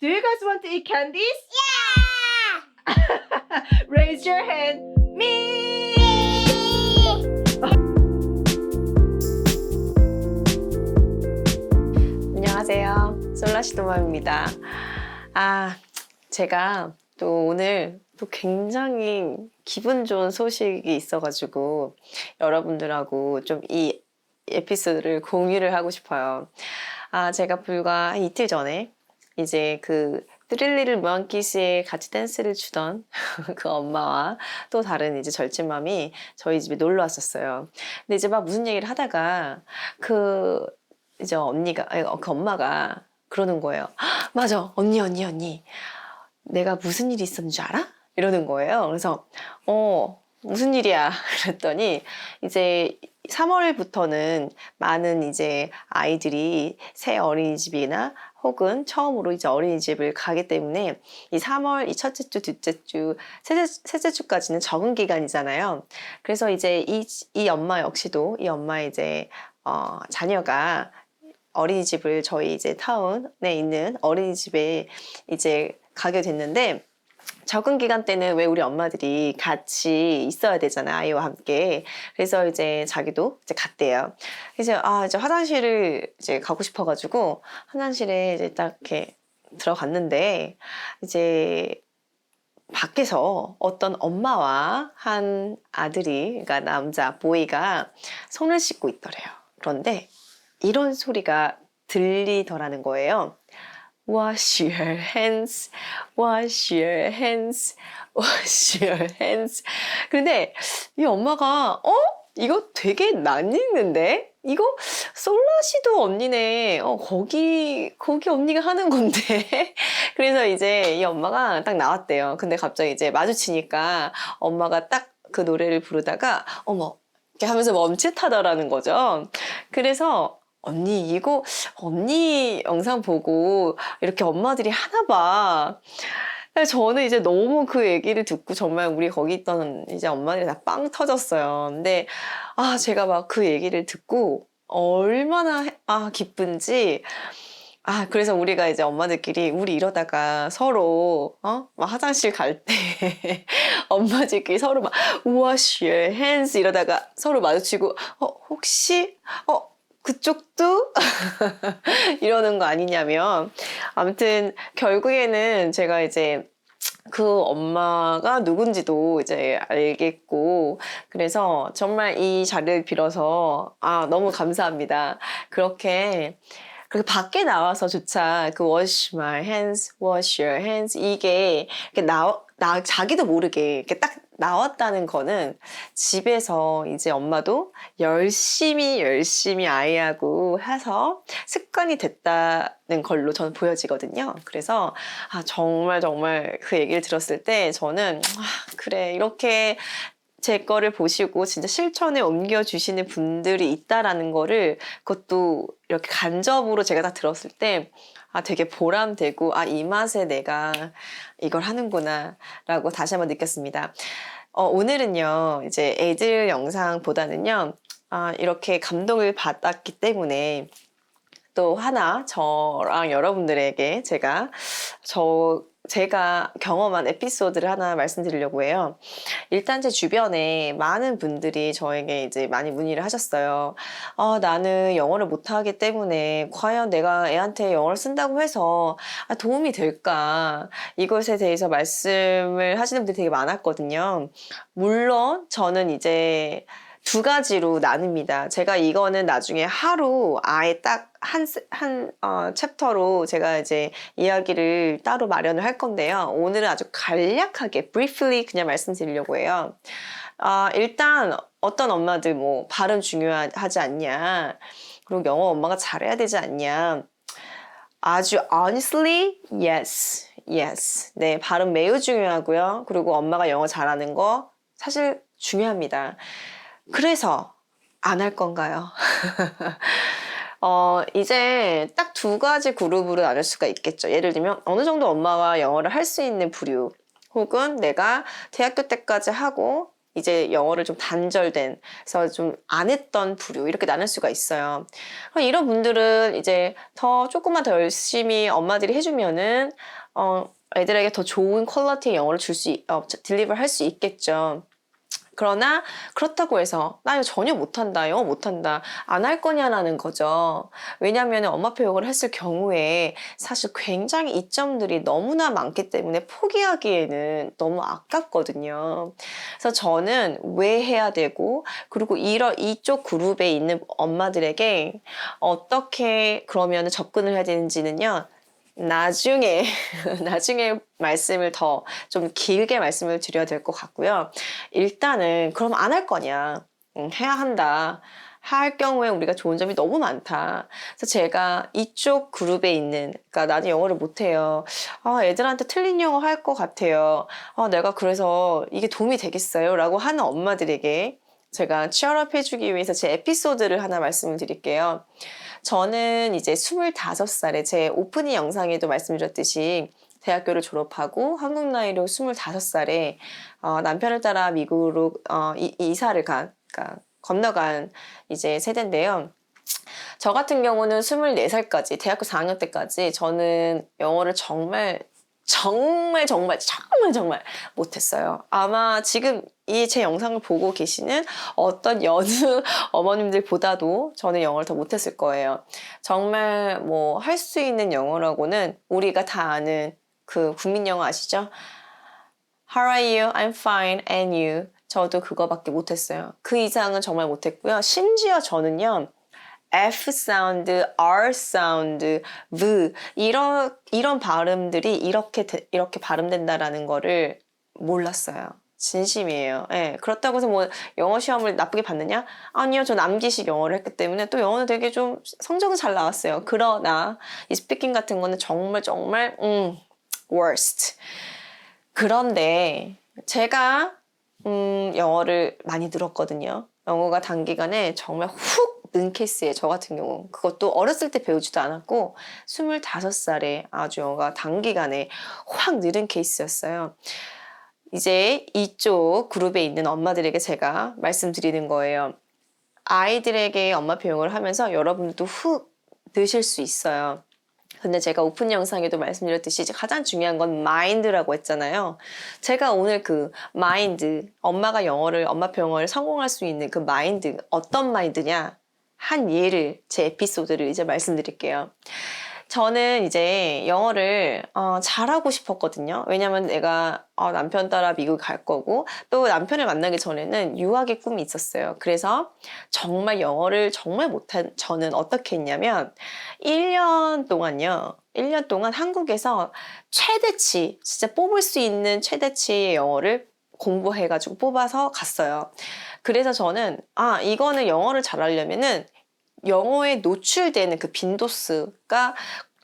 Do you guys want to eat candies? Raise your hand. Me. 안녕하세요. 솔라시도맘입니다. 아, 제가 또 오늘 또 굉장히 기분 좋은 소식이 있어가지고 여러분들하고 좀 이 에피소드를 공유를 하고 싶어요. 아, 제가 불과 한 이틀 전에 이제 그 트릴리를 무한키스에 같이 댄스를 추던 그 엄마와 또 다른 이제 절친맘이 저희 집에 놀러 왔었어요. 근데 이제 막 무슨 얘기를 하다가 그 이제 언니가 아니, 그 엄마가 그러는 거예요. "헉, 맞아 언니 언니 언니 내가 무슨 일이 있었는 줄 알아? 이러는 거예요. 그래서 어 무슨 일이야 그랬더니 이제 3월부터는 많은 이제 아이들이 새 어린이집이나 혹은 처음으로 이제 어린이집을 가기 때문에 이 3월 이 첫째 주, 둘째 주, 셋째, 셋째 주까지는 적응 기간이잖아요. 그래서 이제 이, 이 엄마 역시도 이 엄마 이제 어, 자녀가 어린이집을 저희 이제 타운에 있는 어린이집에 이제 가게 됐는데 적응 기간 때는 왜 우리 엄마들이 같이 있어야 되잖아요 아이와 함께. 그래서 이제 자기도 이제 갔대요. 이제 아 이제 화장실을 이제 가고 싶어가지고 화장실에 이제 딱 이렇게 들어갔는데 이제 밖에서 어떤 엄마와 한 아들이 그러니까 남자 보이가 손을 씻고 있더래요. 그런데 이런 소리가 들리더라는 거예요. Wash your hands, wash your hands, wash your hands. 근데 이 엄마가 어? 이거 되게 낯익는데? 이거 솔라시도 언니네. 어, 거기, 거기 언니가 하는 건데. 그래서 이제 이 엄마가 딱 나왔대요. 근데 갑자기 이제 마주치니까 엄마가 딱 그 노래를 부르다가 어머, 이렇게 하면서 멈칫하더라는 거죠. 그래서 언니 이거 언니 영상 보고 이렇게 엄마들이 하나 봐. 저는 이제 너무 그 얘기를 듣고 정말 우리 거기 있던 이제 엄마들이 다 빵 터졌어요. 근데 아 제가 막 그 얘기를 듣고 얼마나 해- 아 기쁜지 아 그래서 우리가 이제 엄마들끼리 우리 이러다가 서로 어 막 화장실 갈 때 엄마들끼리 서로 막 wash your hands 이러다가 서로 마주치고 어 혹시 어 그쪽도 이러는 거 아니냐면 아무튼 결국에는 제가 이제 그 엄마가 누군지도 이제 알겠고 그래서 정말 이 자리를 빌어서 아 너무 감사합니다. 그렇게 그렇게 밖에 나와서조차 그 wash my hands, wash your hands 이게 이렇게 나, 나 자기도 모르게 이렇게 딱 나왔다는 거는 집에서 이제 엄마도 열심히 열심히 아이하고 해서 습관이 됐다는 걸로 저는 보여지거든요. 그래서 아, 정말 정말 그 얘기를 들었을 때 저는 아, 그래 이렇게 제 거를 보시고 진짜 실천에 옮겨 주시는 분들이 있다라는 거를 그것도 이렇게 간접으로 제가 다 들었을 때 아, 되게 보람되고, 아, 이 맛에 내가 이걸 하는구나, 라고 다시 한번 느꼈습니다. 어, 오늘은요, 이제 애들 영상보다는요, 아, 이렇게 감동을 받았기 때문에 또 하나 저랑 여러분들에게 제가 저 제가 경험한 에피소드를 하나 말씀드리려고 해요. 일단 제 주변에 많은 분들이 저에게 이제 많이 문의를 하셨어요. 아, 나는 영어를 못하기 때문에 과연 내가 애한테 영어를 쓴다고 해서 아, 도움이 될까? 이것에 대해서 말씀을 하시는 분들이 되게 많았거든요. 물론 저는 이제 두 가지로 나눕니다. 제가 이거는 나중에 하루 아예 딱 한, 한, 어, 챕터로 제가 이제 이야기를 따로 마련을 할 건데요. 오늘은 아주 간략하게, briefly 그냥 말씀드리려고 해요. 아, 일단 어떤 엄마들 뭐 발음 중요하지 않냐. 그리고 영어 엄마가 잘해야 되지 않냐. 아주 honestly, yes, yes. 네, 발음 매우 중요하고요. 그리고 엄마가 영어 잘하는 거 사실 중요합니다. 그래서 안 할 건가요? 어, 이제 딱 두 가지 그룹으로 나눌 수가 있겠죠. 예를 들면 어느 정도 엄마가 영어를 할 수 있는 부류 혹은 내가 대학교 때까지 하고 이제 영어를 좀 단절된, 그래서 좀 안 했던 부류, 이렇게 나눌 수가 있어요. 이런 분들은 이제 더 조금만 더 열심히 엄마들이 해주면은, 어, 애들에게 더 좋은 퀄리티의 영어를 줄 수, 어, 딜리버 할 수 있겠죠. 그러나 그렇다고 해서 나 이거 전혀 못한다 영어 못한다. 안 할 거냐라는 거죠. 왜냐하면 엄마표 영어를 했을 경우에 사실 굉장히 이점들이 너무나 많기 때문에 포기하기에는 너무 아깝거든요. 그래서 저는 왜 해야 되고 그리고 이런 이쪽 그룹에 있는 엄마들에게 어떻게 그러면 접근을 해야 되는지는요 나중에 나중에 말씀을 더 좀 길게 말씀을 드려야 될 것 같고요. 일단은 그럼 안 할 거냐? 음, 해야 한다. 할 경우에 우리가 좋은 점이 너무 많다. 그래서 제가 이쪽 그룹에 있는, 그러니까 나는 영어를 못해요. 아, 애들한테 틀린 영어 할 것 같아요. 아, 내가 그래서 이게 도움이 되겠어요? 라고 하는 엄마들에게 제가 취업업 해주기 위해서 제 에피소드를 하나 말씀을 드릴게요. 저는 이제 25살에 제 오프닝 영상에도 말씀드렸듯이 대학교를 졸업하고 한국 나이로 25살에 어, 남편을 따라 미국으로 어, 이, 이사를 간, 그러니까 건너간 이제 세대인데요. 저 같은 경우는 24살까지, 대학교 4학년 때까지 저는 영어를 정말 정말 정말 정말 정말 못했어요. 아마 지금 이 제 영상을 보고 계시는 어떤 여느 어머님들보다도 저는 영어를 더 못했을 거예요. 정말 뭐 할 수 있는 영어라고는 우리가 다 아는 그 국민 영어 아시죠? How are you? I'm fine. And you? 저도 그거밖에 못했어요. 그 이상은 정말 못했고요. 심지어 저는요. F 사운드, R 사운드, V 이런 이런 발음들이 이렇게 되- 이렇게 발음된다라는 거를 몰랐어요. 진심이에요. 예. 그렇다고 해서 뭐 영어 시험을 나쁘게 봤느냐? 아니요. 저 남기식 영어를 했기 때문에 또 영어는 되게 좀 성적은 잘 나왔어요. 그러나 이 스피킹 같은 거는 정말 정말 음 worst. 그런데 제가 음, 영어를 많이 늘었거든요. 영어가 단기간에 정말 훅 는 케이스에 저 같은 경우 그것도 어렸을 때 배우지도 않았고 25살에 아주 영어가 단기간에 확 늘은 케이스였어요. 이제 이쪽 그룹에 있는 엄마들에게 제가 말씀드리는 거예요. 아이들에게 엄마 표현을 하면서 여러분들도 훅 느실 수 있어요. 근데 제가 오픈 영상에도 말씀드렸듯이 가장 중요한 건 마인드라고 했잖아요. 제가 오늘 그 마인드, 엄마가 영어를, 엄마표 영어를 성공할 수 있는 그 마인드, 어떤 마인드냐? 한 예를, 제 에피소드를 이제 말씀드릴게요. 저는 이제 영어를 어, 잘하고 싶었거든요. 왜냐면 내가 어, 남편 따라 미국 갈 거고 또 남편을 만나기 전에는 유학의 꿈이 있었어요. 그래서 정말 영어를 정말 못한 저는 어떻게 했냐면 1년 동안요. 1년 동안 한국에서 최대치, 진짜 뽑을 수 있는 최대치의 영어를 공부해가지고 뽑아서 갔어요. 그래서 저는, 아, 이거는 영어를 잘하려면은 영어에 노출되는 그 빈도수가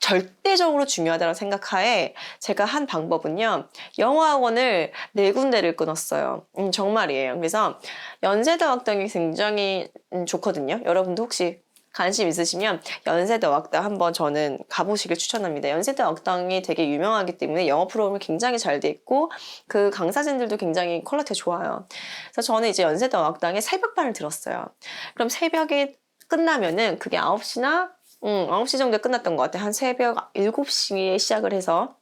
절대적으로 중요하다고 생각하에 제가 한 방법은요. 영어 학원을 네 군데를 끊었어요. 음, 정말이에요. 그래서 연세대학당이 굉장히 음, 좋거든요. 여러분도 혹시 관심 있으시면 연세대 어학당 한번 저는 가보시길 추천합니다. 연세대 어학당이 되게 유명하기 때문에 영어 프로그램이 굉장히 잘 돼 있고 그 강사진들도 굉장히 퀄리티가 좋아요. 그래서 저는 이제 연세대 어학당에 새벽반을 들었어요. 그럼 새벽에 끝나면은 그게 9시나 음, 9시 정도에 끝났던 것 같아요. 한 새벽 7시에 시작을 해서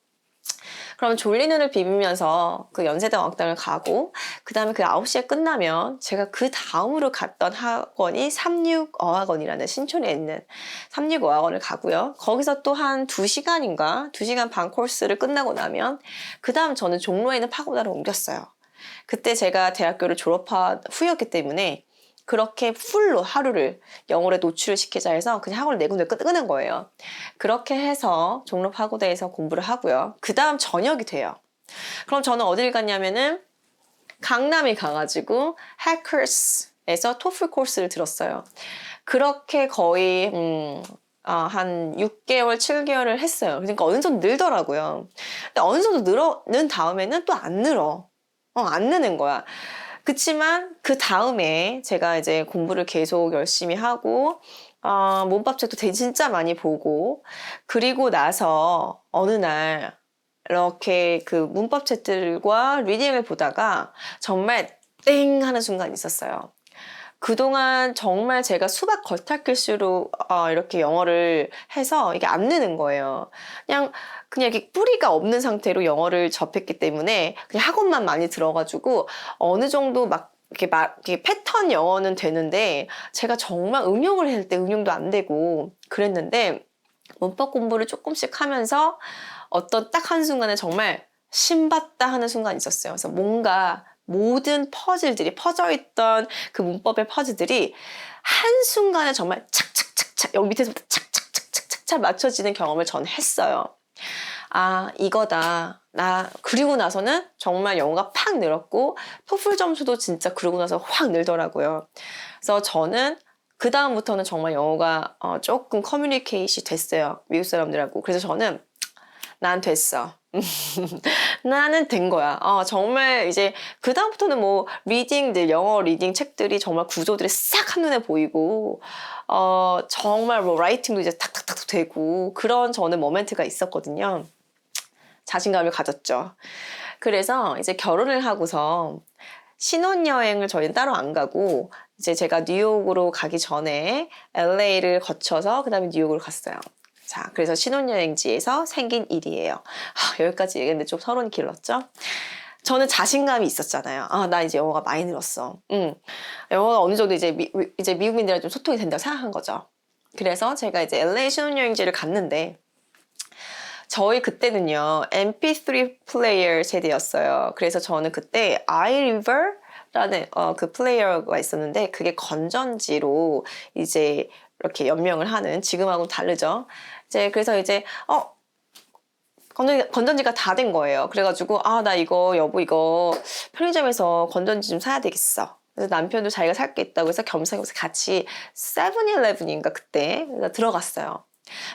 그럼 졸린 눈을 비비면서 그 연세대 어학당을 가고 그 다음에 그 9시에 끝나면 제가 그 다음으로 갔던 학원이 36어학원이라는 신촌에 있는 36어학원을 가고요. 거기서 또 한 2시간인가 2시간 반 코스를 끝나고 나면 그 다음 저는 종로에 있는 파고다를 옮겼어요. 그때 제가 대학교를 졸업한 후였기 때문에 그렇게 풀로 하루를 영어에 노출을 시키자 해서 그냥 학원을 네 군데 끊은 거예요. 그렇게 해서 종로 파고다에서 공부를 하고요. 그 다음 저녁이 돼요. 그럼 저는 어딜 갔냐면은 강남에 가가지고 해커스에서 토플 코스를 들었어요. 그렇게 거의 음, 아, 한 6개월, 7개월을 했어요. 그러니까 어느 정도 늘더라고요. 근데 어느 정도 늘어는 다음에는 또 안 늘어. 어, 안 느는 거야. 그치만 그 다음에 제가 이제 공부를 계속 열심히 하고 어, 몸밥책도 진짜 많이 보고 그리고 나서 어느 날 이렇게 그 문법책들과 리딩을 보다가 정말 땡 하는 순간이 있었어요. 그동안 정말 제가 수박 겉핥기수로 어, 이렇게 영어를 해서 이게 안 느는 거예요. 그냥 그냥 이렇게 뿌리가 없는 상태로 영어를 접했기 때문에 그냥 학원만 많이 들어가지고 어느 정도 막 이렇게 막 이렇게 패턴 영어는 되는데 제가 정말 응용을 할 때 응용도 안 되고 그랬는데 문법 공부를 조금씩 하면서 어떤 딱 한 순간에 정말 신받다 하는 순간이 있었어요. 그래서 뭔가 모든 퍼즐들이 퍼져 있던 그 문법의 퍼즐들이 한 순간에 정말 착착착착 여기 밑에서부터 착착착착착 맞춰지는 경험을 전 했어요. 아 이거다. 나 그리고 나서는 정말 영어가 팍 늘었고 토플 점수도 진짜 그러고 나서 확 늘더라고요. 그래서 저는 그 다음부터는 정말 영어가 어, 조금 커뮤니케이션이 됐어요. 미국 사람들하고. 그래서 저는 난 됐어. 나는 된 거야. 어, 정말 이제 그 다음부터는 뭐 리딩들 영어 리딩 책들이 정말 구조들이 싹 한눈에 보이고 어, 정말 뭐 라이팅도 이제 탁탁탁 되고 그런 저는 모멘트가 있었거든요. 자신감을 가졌죠. 그래서 이제 결혼을 하고서 신혼여행을 저희는 따로 안 가고 이제 제가 뉴욕으로 가기 전에 LA를 거쳐서 그 다음에 뉴욕으로 갔어요. 자, 그래서 신혼여행지에서 생긴 일이에요. 아, 여기까지 얘기했는데 좀 서론이 길었죠? 저는 자신감이 있었잖아요. 아, 나 이제 영어가 많이 늘었어. 음. 영어가 어느 정도 이제, 미, 이제 미국인들이랑 좀 소통이 된다고 생각한 거죠. 그래서 제가 이제 LA 신혼여행지를 갔는데, 저희 그때는요, MP3 플레이어 세대였어요. 그래서 저는 그때 iRiver라는 어, 그 플레이어가 있었는데, 그게 건전지로 이제 이렇게 연명을 하는, 지금하고는 다르죠. 이제 그래서 이제, 어, 건전지, 건전지가 다 된 거예요. 그래가지고, 아, 나 이거, 여보, 이거 편의점에서 건전지 좀 사야 되겠어. 그래서 남편도 자기가 살 게 있다고 해서 겸사겸사 같이 세븐일레븐인가 그때 들어갔어요.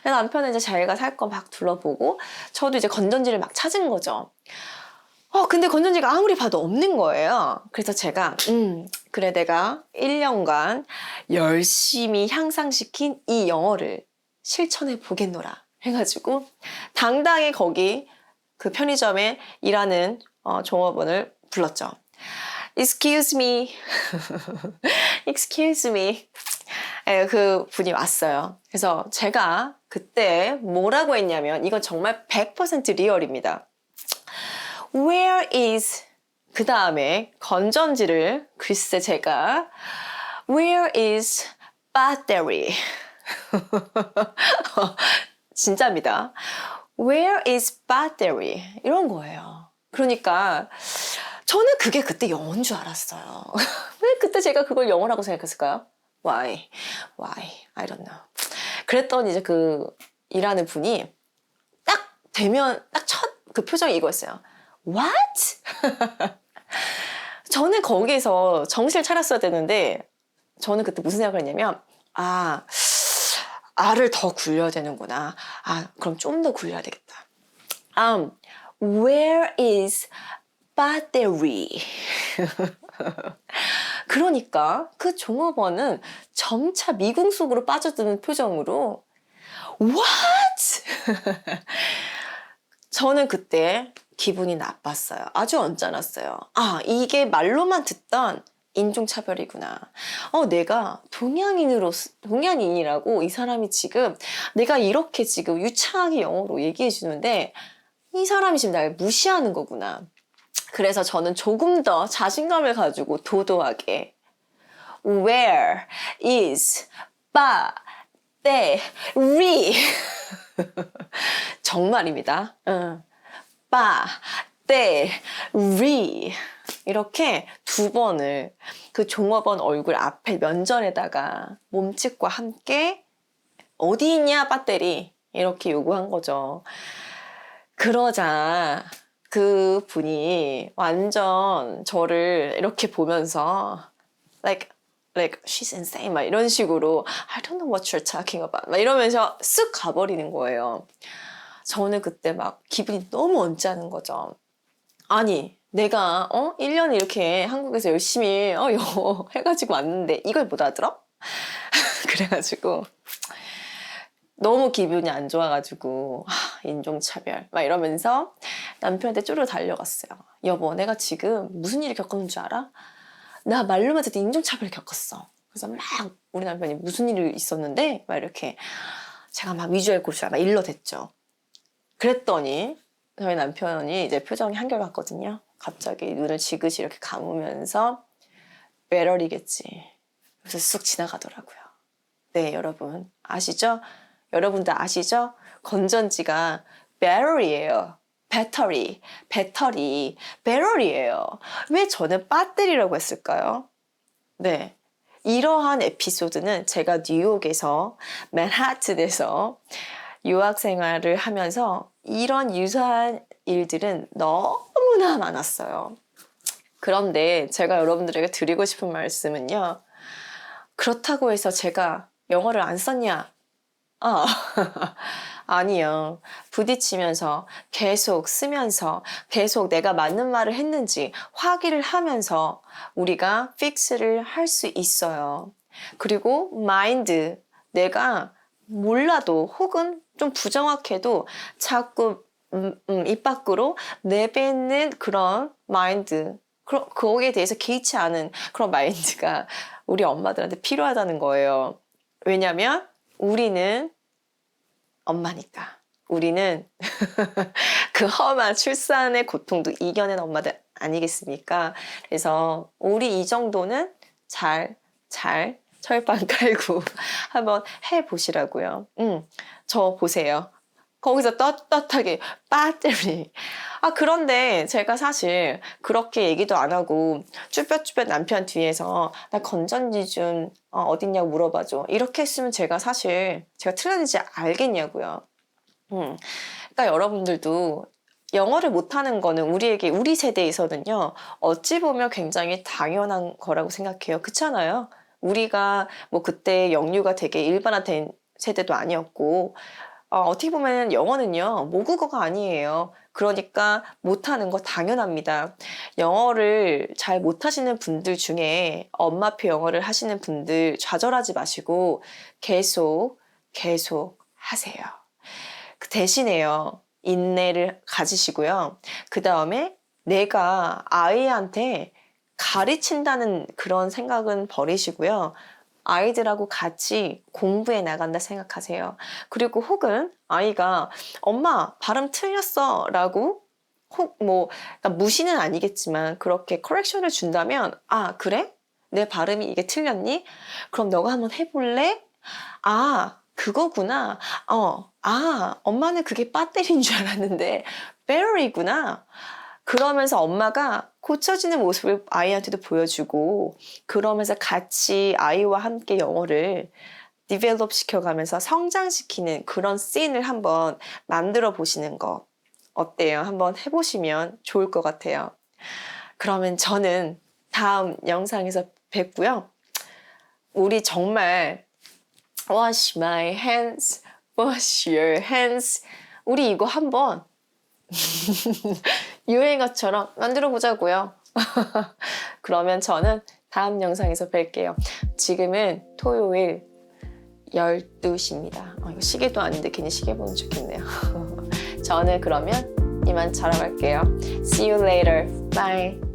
그래서 남편은 이제 자기가 살 거 막 둘러보고 저도 이제 건전지를 막 찾은 거죠. 어, 근데 건전지가 아무리 봐도 없는 거예요. 그래서 제가, 음, 그래, 내가 1년간 열심히 향상시킨 이 영어를 실천해 보겠노라. 해가지고, 당당히 거기 그 편의점에 일하는 어, 종업원을 불렀죠. Excuse me. Excuse me. 예, 그 분이 왔어요. 그래서 제가 그때 뭐라고 했냐면, 이건 정말 100% 리얼입니다. Where is 그 다음에 건전지를 글쎄 제가 Where is battery? 진짜입니다. Where is battery? 이런 거예요. 그러니까 저는 그게 그때 영어인 줄 알았어요. 왜 그때 제가 그걸 영어라고 생각했을까요? Why? Why? I don't know. 그랬더니 이제 그 일하는 분이 딱 되면 딱 첫 그 표정이 이거였어요. What? 저는 거기서 정신을 차렸어야 되는데 저는 그때 무슨 생각을 했냐면 아 알을 더 굴려야 되는구나. 아 그럼 좀 더 굴려야 되겠다. Um, where is battery? 그러니까 그 종업원은 점차 미궁 속으로 빠져드는 표정으로 What? 저는 그때 기분이 나빴어요. 아주 언짢았어요. 아, 이게 말로만 듣던 인종차별이구나. 어, 내가 동양인으로, 동양인이라고 이 사람이 지금 내가 이렇게 지금 유창하게 영어로 얘기해 주는데 이 사람이 지금 날 무시하는 거구나. 그래서 저는 조금 더 자신감을 가지고 도도하게 Where is battery? 정말입니다. 응. Battery 이렇게 두 번을 그 종업원 얼굴 앞에 면전에다가 몸짓과 함께 어디 있냐 배터리 이렇게 요구한 거죠. 그러자 그 분이 완전 저를 이렇게 보면서 like like she's insane 막 이런 식으로 I don't know what you're talking about 막 이러면서 쓱 가버리는 거예요. 저는 그때 막 기분이 너무 언짢은 거죠. 아니 내가 어 1년 이렇게 한국에서 열심히 어 영어 해가지고 왔는데 이걸 못 알아들어? 그래가지고 너무 기분이 안 좋아가지고 하, 인종차별 막 이러면서 남편한테 쪼르 달려갔어요. 여보 내가 지금 무슨 일을 겪었는 줄 알아? 나 말로만 듣도 인종차별을 겪었어. 그래서 막 우리 남편이 무슨 일이 있었는데 막 이렇게 제가 막 위주얼 고시가 막 일러댔죠. 그랬더니 저희 남편이 이제 표정이 한결같거든요. 갑자기 눈을 지그시 이렇게 감으면서 배럴이겠지. 그래서 쑥 지나가더라고요. 네, 여러분 아시죠? 여러분들 아시죠? 건전지가 배럴이에요. 배터리, 배터리, 배럴이에요. 왜 저는 배터리라고 했을까요? 네. 이러한 에피소드는 제가 뉴욕에서 맨하튼에서 유학 생활을 하면서 이런 유사한 일들은 너무나 많았어요. 그런데 제가 여러분들에게 드리고 싶은 말씀은요. 그렇다고 해서 제가 영어를 안 썼냐? 아, 아니요. 부딪히면서 계속 쓰면서 계속 내가 맞는 말을 했는지 확인을 하면서 우리가 픽스를 할 수 있어요. 그리고 마인드, 내가 몰라도 혹은 좀 부정확해도 자꾸 음, 음, 입 밖으로 내뱉는 그런 마인드, 그러, 거기에 대해서 개의치 않은 그런 마인드가 우리 엄마들한테 필요하다는 거예요. 왜냐면 우리는 엄마니까. 우리는 그 험한 출산의 고통도 이겨낸 엄마들 아니겠습니까? 그래서 우리 이 정도는 잘, 잘 철판 깔고 한번 해 보시라고요. 음, 저 보세요. 거기서 떳떳하게 배터리. 아 그런데 제가 사실 그렇게 얘기도 안 하고 쭈뼛쭈뼛 남편 뒤에서 나 건전지 좀 어, 어딨냐고 물어봐줘. 이렇게 했으면 제가 사실 제가 틀렸는지 알겠냐고요. 음, 그러니까 여러분들도 영어를 못하는 거는 우리에게 우리 세대에서는요 어찌 보면 굉장히 당연한 거라고 생각해요. 그렇잖아요. 우리가 뭐 그때 영유가 되게 일반화된 세대도 아니었고 어, 어떻게 보면 영어는요 모국어가 아니에요. 그러니까 못하는 거 당연합니다. 영어를 잘 못하시는 분들 중에 엄마표 영어를 하시는 분들 좌절하지 마시고 계속 계속 하세요. 그 대신에요 인내를 가지시고요. 그 다음에 내가 아이한테 가르친다는 그런 생각은 버리시고요. 아이들하고 같이 공부해 나간다 생각하세요. 그리고 혹은 아이가 엄마 발음 틀렸어 라고 혹뭐 무시는 아니겠지만 그렇게 커렉션을 준다면 아 그래? 내 발음이 이게 틀렸니? 그럼 너가 한번 해볼래? 아 그거구나. 어, 아 엄마는 그게 배터리인 줄 알았는데 배터리구나. 그러면서 엄마가 고쳐지는 모습을 아이한테도 보여주고 그러면서 같이 아이와 함께 영어를 디벨롭 시켜가면서 성장시키는 그런 씬을 한번 만들어 보시는 거 어때요? 한번 해보시면 좋을 것 같아요. 그러면 저는 다음 영상에서 뵙고요. 우리 정말 wash my hands, wash your hands. 우리 이거 한번 유행어처럼 만들어 보자고요. 그러면 저는 다음 영상에서 뵐게요. 지금은 토요일 12시입니다. 어, 이거 시계도 아닌데 괜히 시계 보는 척했네요. 저는 그러면 이만 자러 갈게요. See you later. Bye.